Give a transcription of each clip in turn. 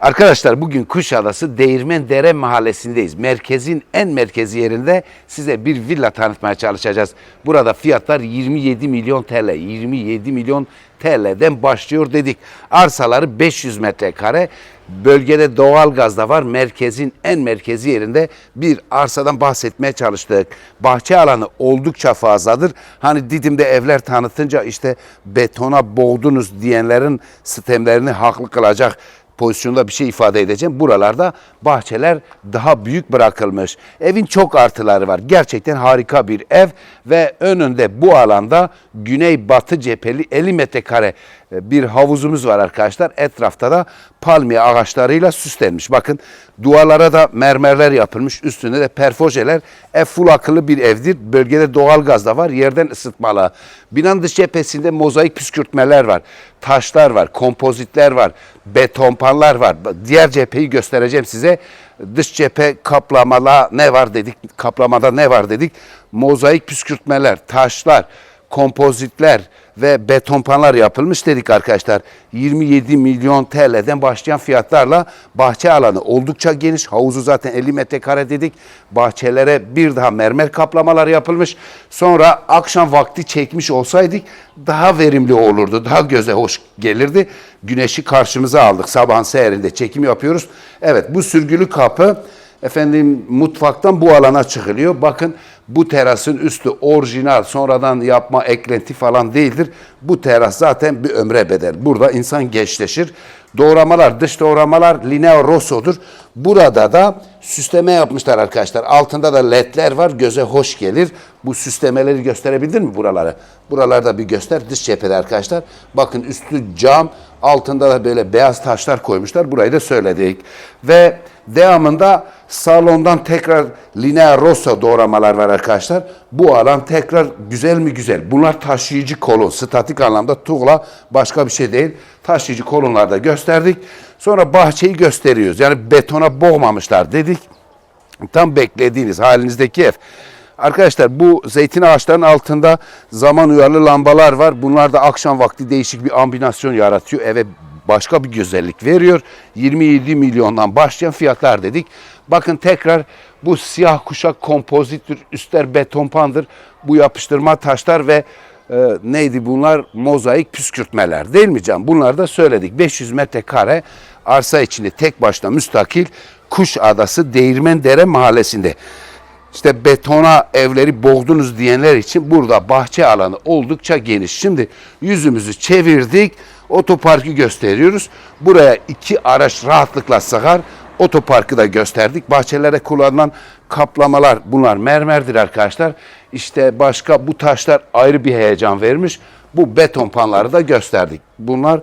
Arkadaşlar bugün Kuşadası Değirmen Dere mahallesindeyiz. Merkezin en merkezi yerinde size bir villa tanıtmaya çalışacağız. Burada fiyatlar 27 milyon TL. 27 milyon TL'den başlıyor dedik. Arsaları 500 metrekare. Bölgede doğal gaz da var. Merkezin en merkezi yerinde bir arsadan bahsetmeye çalıştık. Bahçe alanı oldukça fazladır. Hani Didim'de evler tanıtınca işte betona boğdunuz diyenlerin sistemlerini haklı kılacak pozisyonda bir şey ifade edeceğim. Buralarda bahçeler daha büyük bırakılmış. Evin çok artıları var. Gerçekten harika bir ev ve önünde bu alanda güney batı cepheli 50 metrekare bir havuzumuz var arkadaşlar. Etrafta da palmiye ağaçlarıyla süslenmiş. Bakın duvarlara da mermerler yapılmış. Üstünde de perfojeler. Ev full akıllı bir evdir. Bölgede doğal gaz da var. Yerden ısıtmalı. Binanın dış cephesinde mozaik püskürtmeler var. Taşlar var. Kompozitler var. Betonpanlar var. Diğer cepheyi göstereceğim size. Dış cephe kaplamala ne var dedik. Kaplamada ne var dedik. Mozaik püskürtmeler, taşlar, kompozitler ve betonpanlar yapılmış dedik arkadaşlar. 27 milyon TL'den başlayan fiyatlarla bahçe alanı oldukça geniş. Havuzu zaten 50 metrekare dedik. Bahçelere bir daha mermer kaplamalar yapılmış. Sonra akşam vakti çekmiş olsaydık daha verimli olurdu. Daha göze hoş gelirdi. Güneşi karşımıza aldık. Sabahın seherinde çekim yapıyoruz. Evet bu sürgülü kapı efendim mutfaktan bu alana çıkılıyor. Bakın bu terasın üstü orijinal sonradan yapma eklenti falan değildir. Bu teras zaten bir ömre bedel. Burada insan gençleşir. Doğramalar, dış doğramalar Lineo Rosso'dur. Burada da süsleme yapmışlar arkadaşlar. Altında da ledler var. Göze hoş gelir. Bu süslemeleri gösterebildin mi buraları? Buralarda bir göster. Dış cephede arkadaşlar. Bakın üstü cam. Altında da böyle beyaz taşlar koymuşlar. Burayı da söyledik. Ve devamında salondan tekrar Linea Rossa doğramalar var arkadaşlar. Bu alan tekrar güzel mi güzel. Bunlar taşıyıcı kolon. Statik anlamda tuğla başka bir şey değil. Taşıyıcı kolonlarda gösterdik. Sonra bahçeyi gösteriyoruz. Yani betona boğmamışlar dedik. Tam beklediğiniz halinizdeki ev. Arkadaşlar bu zeytin ağaçlarının altında zaman uyarlı lambalar var. Bunlar da akşam vakti değişik bir ambinasyon yaratıyor. Eve başka bir güzellik veriyor. 27 milyondan başlayan fiyatlar dedik. Bakın tekrar bu siyah kuşak kompozittir, üstler betonpandır. Bu yapıştırma taşlar ve e, neydi bunlar? Mozaik püskürtmeler değil mi can? Bunları da söyledik. 500 metrekare arsa içinde tek başına müstakil Kuş Adası Değirmendere mahallesinde. İşte betona evleri boğdunuz diyenler için burada bahçe alanı oldukça geniş. Şimdi yüzümüzü çevirdik. Otoparkı gösteriyoruz. Buraya iki araç rahatlıkla sığar. Otoparkı da gösterdik. Bahçelere kullanılan kaplamalar bunlar mermerdir arkadaşlar. İşte başka bu taşlar ayrı bir heyecan vermiş. Bu beton panları da gösterdik. Bunlar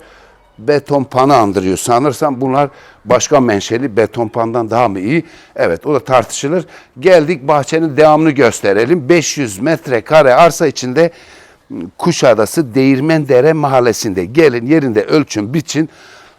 beton panı andırıyor. Sanırsam bunlar başka menşeli beton pandan daha mı iyi? Evet o da tartışılır. Geldik bahçenin devamını gösterelim. 500 metrekare arsa içinde Kuşadası Değirmendere mahallesinde. Gelin yerinde ölçün biçin.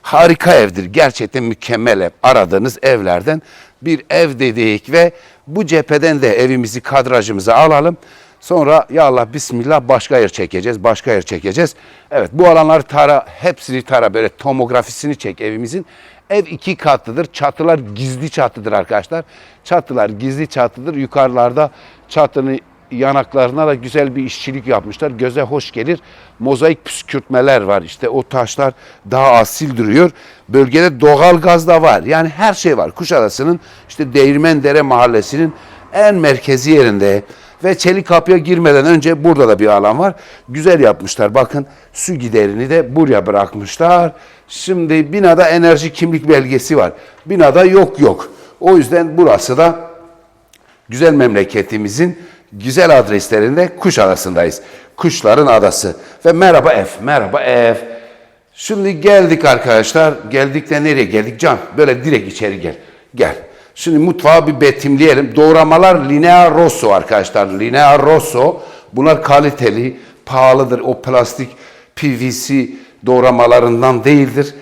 Harika evdir. Gerçekten mükemmel ev. Aradığınız evlerden bir ev dedik ve bu cepheden de evimizi kadrajımıza alalım. Sonra ya Allah bismillah başka yer çekeceğiz, başka yer çekeceğiz. Evet bu alanları tara, hepsini tara böyle tomografisini çek evimizin. Ev iki katlıdır. Çatılar gizli çatıdır arkadaşlar. Çatılar gizli çatıdır. Yukarılarda çatının yanaklarına da güzel bir işçilik yapmışlar. Göze hoş gelir. Mozaik püskürtmeler var. İşte o taşlar daha asil duruyor. Bölgede doğal gaz da var. Yani her şey var. Kuşadası'nın işte Değirmendere mahallesinin en merkezi yerinde. Ve Çelik Kapı'ya girmeden önce burada da bir alan var. Güzel yapmışlar. Bakın su giderini de buraya bırakmışlar. Şimdi binada enerji kimlik belgesi var. Binada yok yok. O yüzden burası da güzel memleketimizin güzel adreslerinde Kuş Adası'ndayız. Kuşların Adası. Ve merhaba ev, merhaba ev. Şimdi geldik arkadaşlar. Geldik de nereye geldik? Can böyle direkt içeri gel. Gel. Şimdi mutfağı bir betimleyelim. Doğramalar Linea Rosso arkadaşlar. Linea Rosso. Bunlar kaliteli, pahalıdır. O plastik PVC doğramalarından değildir.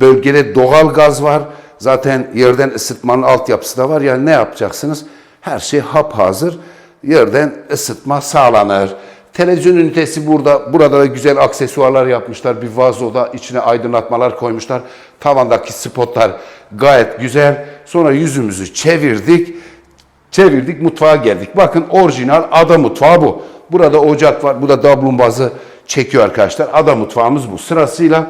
Bölgede doğal gaz var. Zaten yerden ısıtmanın altyapısı da var. Yani ne yapacaksınız? Her şey hap hazır. Yerden ısıtma sağlanır. Televizyon ünitesi burada. Burada da güzel aksesuarlar yapmışlar. Bir vazoda içine aydınlatmalar koymuşlar. Tavandaki spotlar gayet güzel. Sonra yüzümüzü çevirdik. Çevirdik mutfağa geldik. Bakın orijinal ada mutfağı bu. Burada ocak var. Bu da dablumbazı çekiyor arkadaşlar. Ada mutfağımız bu. Sırasıyla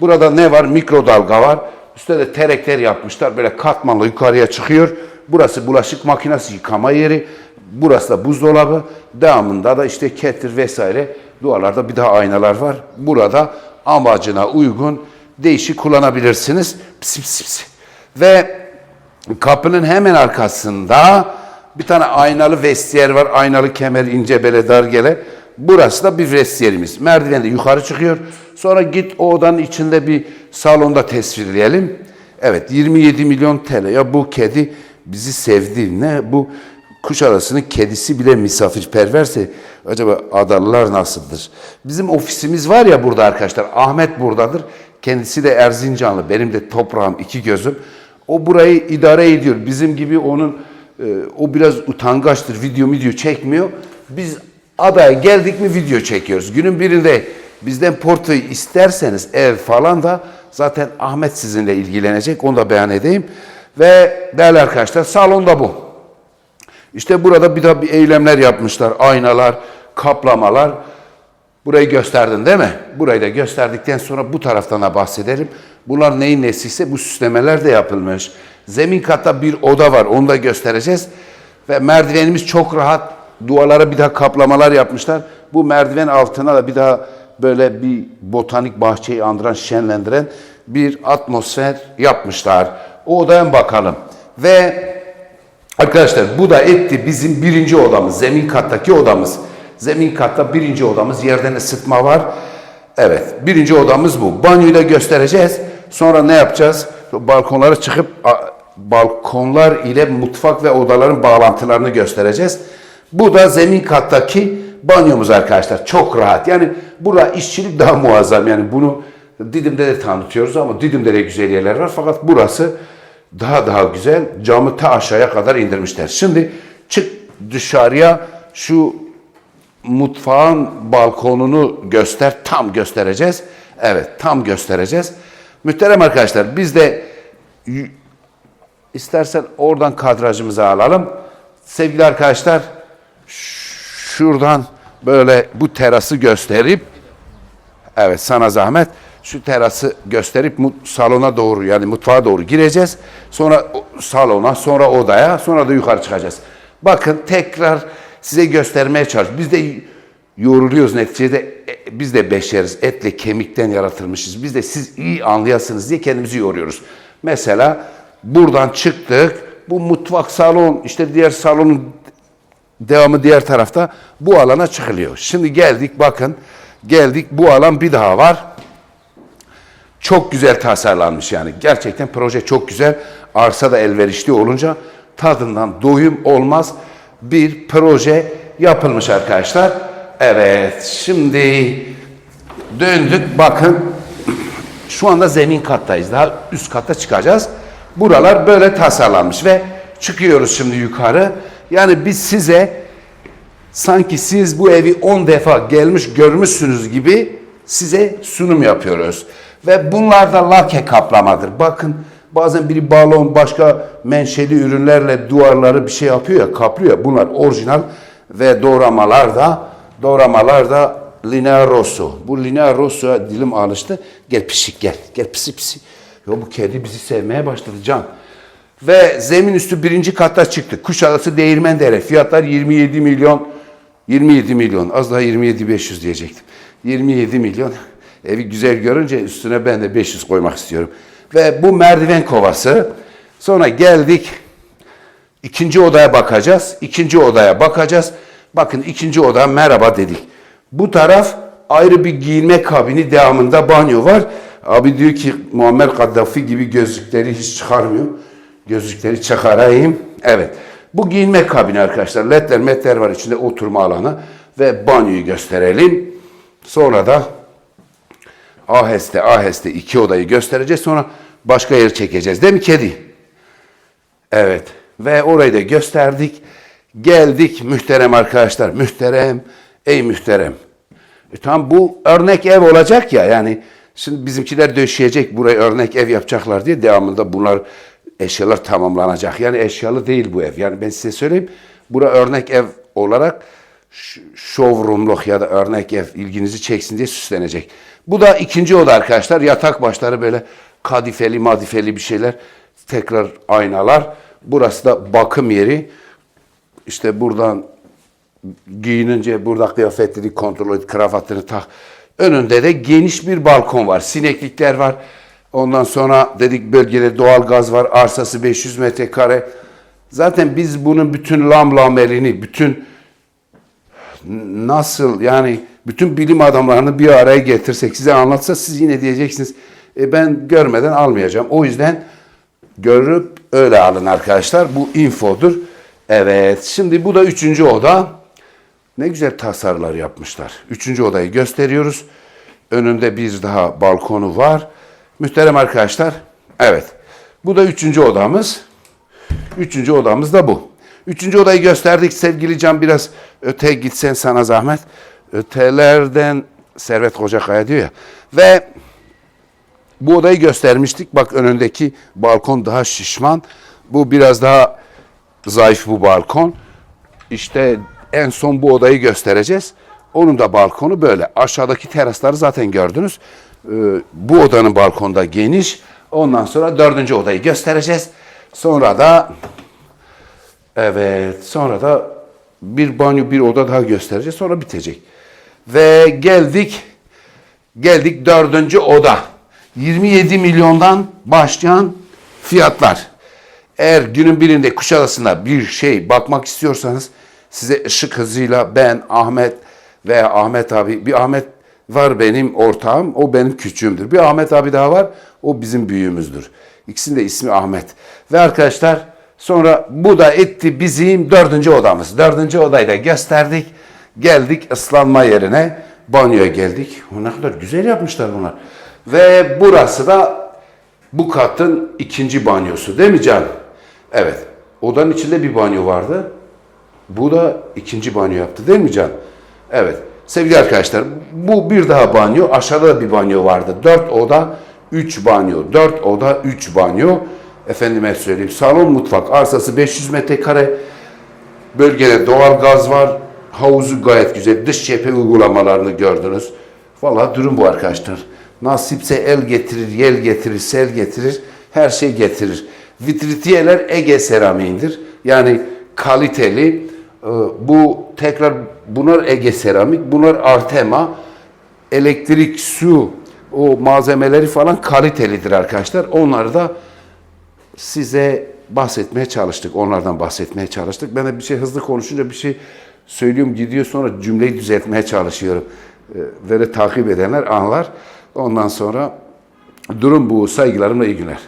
burada ne var? Mikrodalga var. Üstte de terekler yapmışlar. Böyle katmanlı yukarıya çıkıyor. Burası bulaşık makinesi yıkama yeri. Burası da buzdolabı. Devamında da işte ketir vesaire. Duvarlarda bir daha aynalar var. Burada amacına uygun değişik kullanabilirsiniz. Pis, pis, pis. Ve kapının hemen arkasında bir tane aynalı vestiyer var. Aynalı kemer ince bele dar gele. Burası da bir vestiyerimiz. Merdiven de yukarı çıkıyor. Sonra git o odanın içinde bir salonda tasvirleyelim. Evet 27 milyon TL. Ya bu kedi bizi sevdi. Ne bu Kuşadası'nın kedisi bile misafirperverse acaba adalılar nasıldır? Bizim ofisimiz var ya burada arkadaşlar. Ahmet buradadır. Kendisi de Erzincanlı. Benim de toprağım iki gözüm. O burayı idare ediyor. Bizim gibi onun e, o biraz utangaçtır. Video video çekmiyor. Biz adaya geldik mi video çekiyoruz. Günün birinde bizden portoyu isterseniz ev falan da zaten Ahmet sizinle ilgilenecek. Onu da beyan edeyim. Ve değerli arkadaşlar salonda bu. İşte burada bir daha bir eylemler yapmışlar. Aynalar, kaplamalar. Burayı gösterdin değil mi? Burayı da gösterdikten sonra bu taraftan da bahsedelim. Bunlar neyin nesiyse bu süslemeler de yapılmış. Zemin katta bir oda var. Onu da göstereceğiz. Ve merdivenimiz çok rahat. Duvarlara bir daha kaplamalar yapmışlar. Bu merdiven altına da bir daha böyle bir botanik bahçeyi andıran, şenlendiren bir atmosfer yapmışlar. O odaya bakalım. Ve Arkadaşlar bu da etti bizim birinci odamız, zemin kattaki odamız. Zemin katta birinci odamız, yerden ısıtma var. Evet, birinci odamız bu. Banyoyu da göstereceğiz. Sonra ne yapacağız? Balkonlara çıkıp balkonlar ile mutfak ve odaların bağlantılarını göstereceğiz. Bu da zemin kattaki banyomuz arkadaşlar. Çok rahat. Yani burada işçilik daha muazzam. Yani bunu Didim'de de tanıtıyoruz ama Didim'de de güzel yerler var. Fakat burası daha daha güzel. Camı ta aşağıya kadar indirmişler. Şimdi çık dışarıya şu mutfağın balkonunu göster. Tam göstereceğiz. Evet tam göstereceğiz. Muhterem arkadaşlar biz de istersen oradan kadrajımızı alalım. Sevgili arkadaşlar şuradan böyle bu terası gösterip Evet sana zahmet. Şu terası gösterip salona doğru yani mutfağa doğru gireceğiz. Sonra salona, sonra odaya, sonra da yukarı çıkacağız. Bakın tekrar size göstermeye çalış. Biz de yoruluyoruz neticede. E, Biz de beşeriz. Etle kemikten yaratılmışız. Biz de siz iyi anlayasınız diye kendimizi yoruyoruz. Mesela buradan çıktık. Bu mutfak salon, işte diğer salonun Devamı diğer tarafta bu alana çıkılıyor. Şimdi geldik bakın. Geldik bu alan bir daha var. Çok güzel tasarlanmış yani. Gerçekten proje çok güzel. Arsa da elverişli olunca tadından doyum olmaz bir proje yapılmış arkadaşlar. Evet şimdi döndük bakın şu anda zemin kattayız. Daha üst katta çıkacağız. Buralar böyle tasarlanmış ve çıkıyoruz şimdi yukarı. Yani biz size sanki siz bu evi 10 defa gelmiş görmüşsünüz gibi size sunum yapıyoruz. Ve bunlar da lake kaplamadır. Bakın bazen biri balon başka menşeli ürünlerle duvarları bir şey yapıyor ya kaplıyor bunlar orijinal ve doğramalar da doğramalar da Linea Rosso. Bu Linea Rosso'ya dilim alıştı. Gel pişik gel. Gel pisi pisi. Ya bu kedi bizi sevmeye başladı can. Ve zemin üstü birinci katta çıktık. Kuşadası Değirmendere. Fiyatlar 27 milyon. 27 milyon. Az daha 27 500 diyecektim. 27 milyon. Evi güzel görünce üstüne ben de 500 koymak istiyorum. Ve bu merdiven kovası. Sonra geldik. İkinci odaya bakacağız. İkinci odaya bakacağız. Bakın ikinci oda merhaba dedik. Bu taraf ayrı bir giyinme kabini devamında banyo var. Abi diyor ki Muammer Kaddafi gibi gözlükleri hiç çıkarmıyor. Gözlükleri çıkarayım. Evet. Bu giyinme kabini arkadaşlar. Ledler metler var içinde oturma alanı. Ve banyoyu gösterelim. Sonra da aheste aheste iki odayı göstereceğiz. Sonra başka yer çekeceğiz. Değil mi kedi? Evet. Ve orayı da gösterdik. Geldik muhterem arkadaşlar. Muhterem Ey muhterem. E tamam bu örnek ev olacak ya yani şimdi bizimkiler döşeyecek burayı örnek ev yapacaklar diye devamında bunlar eşyalar tamamlanacak. Yani eşyalı değil bu ev. Yani ben size söyleyeyim. Bura örnek ev olarak ş- showroomluk ya da örnek ev ilginizi çeksin diye süslenecek. Bu da ikinci oda arkadaşlar. Yatak başları böyle kadifeli madifeli bir şeyler. Tekrar aynalar. Burası da bakım yeri. İşte buradan giyinince burada kıyafetleri kontrol et, kravatını tak. Önünde de geniş bir balkon var. Sineklikler var. Ondan sonra dedik bölgede doğal gaz var. Arsası 500 metrekare. Zaten biz bunun bütün lam lamelini, bütün nasıl yani bütün bilim adamlarını bir araya getirsek size anlatsa siz yine diyeceksiniz e ben görmeden almayacağım. O yüzden görüp öyle alın arkadaşlar. Bu infodur. Evet şimdi bu da üçüncü oda. Ne güzel tasarılar yapmışlar. Üçüncü odayı gösteriyoruz. Önünde bir daha balkonu var. Muhterem arkadaşlar. Evet. Bu da üçüncü odamız. Üçüncü odamız da bu. Üçüncü odayı gösterdik. Sevgili Can biraz öte gitsen sana zahmet. Ötelerden Servet Kocakaya diyor ya. Ve bu odayı göstermiştik. Bak önündeki balkon daha şişman. Bu biraz daha zayıf bu balkon. İşte en son bu odayı göstereceğiz. Onun da balkonu böyle. Aşağıdaki terasları zaten gördünüz. Ee, bu odanın balkonu da geniş. Ondan sonra dördüncü odayı göstereceğiz. Sonra da evet sonra da bir banyo bir oda daha göstereceğiz. Sonra bitecek. Ve geldik geldik dördüncü oda. 27 milyondan başlayan fiyatlar. Eğer günün birinde Kuşadası'nda bir şey bakmak istiyorsanız size ışık hızıyla ben Ahmet veya Ahmet abi bir Ahmet var benim ortağım o benim küçüğümdür. Bir Ahmet abi daha var o bizim büyüğümüzdür. İkisinin de ismi Ahmet. Ve arkadaşlar sonra bu da etti bizim dördüncü odamız. Dördüncü odayı da gösterdik. Geldik ıslanma yerine banyoya geldik. Ne kadar güzel yapmışlar bunlar. Ve burası da bu katın ikinci banyosu değil mi Can? Evet. Odanın içinde bir banyo vardı. Bu da ikinci banyo yaptı değil mi Can? Evet. Sevgili arkadaşlar bu bir daha banyo. Aşağıda da bir banyo vardı. Dört oda, üç banyo. Dört oda, üç banyo. Efendime söyleyeyim. Salon mutfak arsası 500 metrekare. Bölgede doğal gaz var. Havuzu gayet güzel. Dış cephe uygulamalarını gördünüz. Vallahi durum bu arkadaşlar. Nasipse el getirir, yel getirir, sel getirir. Her şey getirir. Vitritiyeler Ege seramiğindir. Yani kaliteli. Ee, Bu tekrar bunlar Ege seramik, bunlar Artema. Elektrik, su, o malzemeleri falan kalitelidir arkadaşlar. Onları da size bahsetmeye çalıştık. Onlardan bahsetmeye çalıştık. Ben de bir şey hızlı konuşunca bir şey söylüyorum gidiyor sonra cümleyi düzeltmeye çalışıyorum. Ee, Böyle takip edenler anlar. Ondan sonra durum bu. Saygılarımla iyi günler.